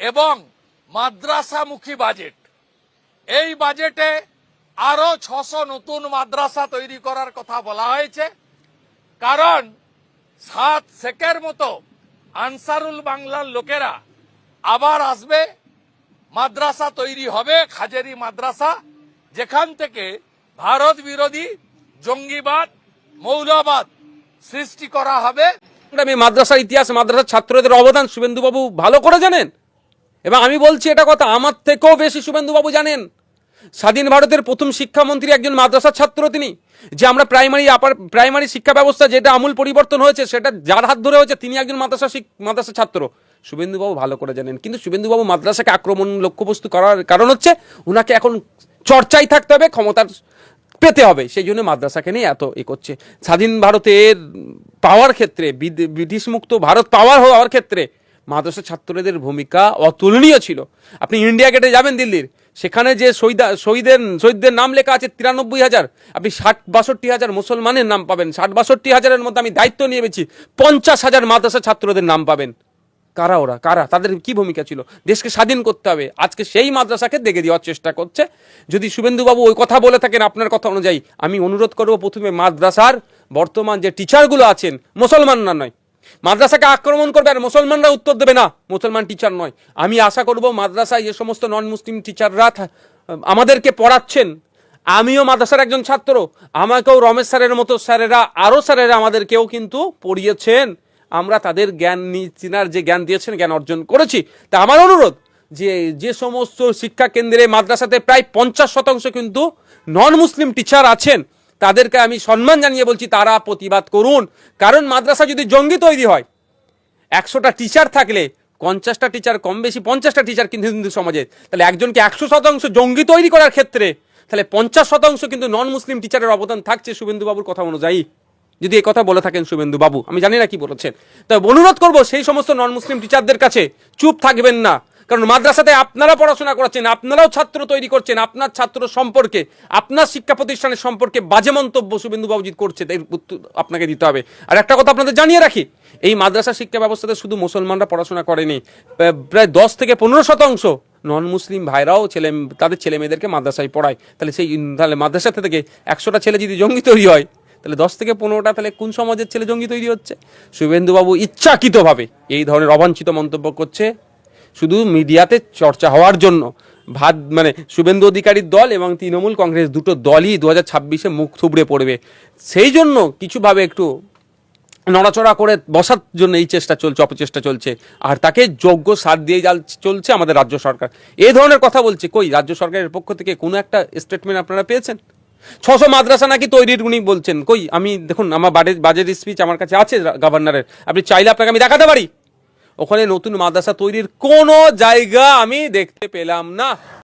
এবং মাদ্রাসামুখী বাজেট এই বাজেটে আরও ছশো নতুন মাদ্রাসা তৈরি করার কথা বলা হয়েছে। কারণ সাত শেখের মতো আনসারুল বাংলার লোকেরা আবার আসবে, মাদ্রাসা তৈরি হবে, খাজেরি মাদ্রাসা, যেখান থেকে ভারত বিরোধী জঙ্গিবাদ, মৌলবাদ সৃষ্টি করা হবে। মাদ্রাসার ইতিহাস, মাদ্রাসার ছাত্রদের অবদান শুভেন্দুবাবু ভালো করে জানেন? এবং আমি বলছি এটা কথা, আমার থেকেও বেশি শুভেন্দুবাবু জানেন। স্বাধীন ভারতের প্রথম শিক্ষামন্ত্রী একজন মাদ্রাসার ছাত্র তিনি, যে আমরা প্রাইমারি, আপার, প্রাইমারি শিক্ষা ব্যবস্থা যেটা আমূল পরিবর্তন হয়েছে, সেটা যার হাত ধরে হয়েছে, তিনি একজন মাদ্রাসা মাদ্রাসা ছাত্র। শুভেন্দুবাবু ভালো করে জানেন, কিন্তু শুভেন্দুবাবু মাদ্রাসাকে আক্রমণ লক্ষ্যবস্তু করার কারণ হচ্ছে ওনাকে এখন চর্চায় থাকতে হবে, ক্ষমতার পেতে হবে, সেই জন্য মাদ্রাসাকে নিয়ে এত এ করছে। স্বাধীন ভারতের পাওয়ার ক্ষেত্রে ব্রিটিশ মুক্ত ভারত পাওয়ার হওয়ার ক্ষেত্রে মাদ্রাসা ছাত্রদের ভূমিকা অতুলনীয় ছিল। আপনি ইন্ডিয়া গেটে যাবেন দিল্লির। সেখানে যে শহীদা শহীদের শহীদদের নাম লেখা আছে তিরানব্বই হাজার। আপনি ষাট, বাষট্টি হাজার মুসলমানের নাম পাবেন। ষাট, বাষট্টি হাজারের মধ্যে আমি দায়িত্ব নিয়ে পেয়েছি পঞ্চাশ হাজার মাদ্রাসা ছাত্রদের নাম পাবেন। কারা ওরা? কারা? তাদের কি ভূমিকা ছিল? দেশকে স্বাধীন করতে হবে। আজকে সেই মাদ্রাসাকে দেখে দেওয়ার চেষ্টা করছে। যদি শুভেন্দুবাবু ওই কথা বলে থাকেন আপনার কথা অনুযায়ী, আমি অনুরোধ করব প্রথমে মাদ্রাসার বর্তমান যে টিচারগুলো আছেন মুসলমানরা নয় মাদ্রাসাকে আক্রমণ করবে আর মুসলমানরা উত্তর দেবে না। মুসলমান টিচার নয়। আমি আশা করব মাদ্রাসায় যে সমস্ত নন মুসলিম টিচাররা আমাদেরকে পড়াচ্ছেন। আমিও মাদ্রাসার একজন ছাত্র। আমাকেও রমেশ স্যারের মতো স্যারেরা, আরও স্যারেরা আমাদেরকেও কিন্তু পড়িয়েছেন। আমরা তাদের জ্ঞান চিনার যে জ্ঞান দিয়েছেন, জ্ঞান অর্জন করেছি। তা আমার অনুরোধ যে যে সমস্ত শিক্ষা কেন্দ্রে মাদ্রাসাতে প্রায় পঞ্চাশ শতাংশ কিন্তু নন মুসলিম টিচার আছেন তাদেরকে আমি সম্মান জানিয়ে বলছি, তারা প্রতিবাদ করুন। কারণ মাদ্রাসা যদি জঙ্গি তৈরি হয়, একশোটা টিচার থাকলে, পঞ্চাশটা টিচার কম বেশি পঞ্চাশটা টিচার কিন্তু হিন্দু সমাজে তাহলে একজনকে একশো শতাংশ জঙ্গি তৈরি করার ক্ষেত্রে, তাহলে পঞ্চাশ শতাংশ কিন্তু নন মুসলিম টিচারের অবদান থাকছে শুভেন্দুবাবুর কথা অনুযায়ী। যদি এই কথা বলে থাকেন শুভেন্দু বাবু আমি জানি না কি বলেছেন। তবে অনুরোধ করব, সেই সমস্ত নন মুসলিম টিচারদের কাছে চুপ থাকবেন না। কারণ মাদ্রাসাতে আপনারা পড়াশোনা করাচ্ছেন, আপনারাও ছাত্র তৈরি করছেন, আপনার ছাত্র সম্পর্কে, আপনার শিক্ষা প্রতিষ্ঠানের সম্পর্কে বাজে মন্তব্য শুভেন্দু বাবুজি করছে, এর উত্তর আপনাকে দিতে হবে। আর একটা কথা আপনাদের জানিয়ে রাখি, এই মাদ্রাসা শিক্ষা ব্যবস্থাতে শুধু মুসলমানরা পড়াশোনা করেনি প্রায়- দশ থেকে পনেরো শতাংশ নন মুসলিম ভাইরাও ছেলে, তাদের ছেলে মেয়েদেরকে মাদ্রাসায় পড়ায়। তাহলে সেই, তাহলে মাদ্রাসাতে থেকে একশোটা ছেলে যদি জঙ্গি তৈরি হয়, তাহলে দশ থেকে পনেরোটা তাহলে কোন সমাজের ছেলে জঙ্গি তৈরি হচ্ছে? শুভেন্দুবাবু ইচ্ছাকৃতভাবে এই ধরনের অবাঞ্ছিত মন্তব্য করছে। শুধু মিডিয়াতে চর্চা হওয়ার জন্য। ভাত মানে শুভেন্দু অধিকারীর দল এবং তৃণমূল কংগ্রেস দুটো দলই দু হাজার ছাব্বিশে মুখ থুবড়ে পড়বে। সেই জন্য কিছুভাবে একটু নড়াচড়া করে বসার জন্য এই চেষ্টা চলছে অপচেষ্টা চলছে। আর তাকে যোগ্য সাথ দিয়ে যাল চলছে আমাদের রাজ্য সরকার। এ ধরনের কথা বলছে কই? রাজ্য সরকারের পক্ষ থেকে কোনো একটা স্টেটমেন্ট আপনারা পেয়েছেন? ছশো মাদ্রাসা নাকি তৈরির উনি বলছেন। কই, আমি দেখুন, আমার বাজেট স্পিচ আমার কাছে আছে গভর্নরের আপনি চাইলে আপনাকে আমি দেখাতে পারি? ওখানে নতুন মাদ্রাসা তৈরির কোনো জায়গা আমি দেখতে পেলাম না।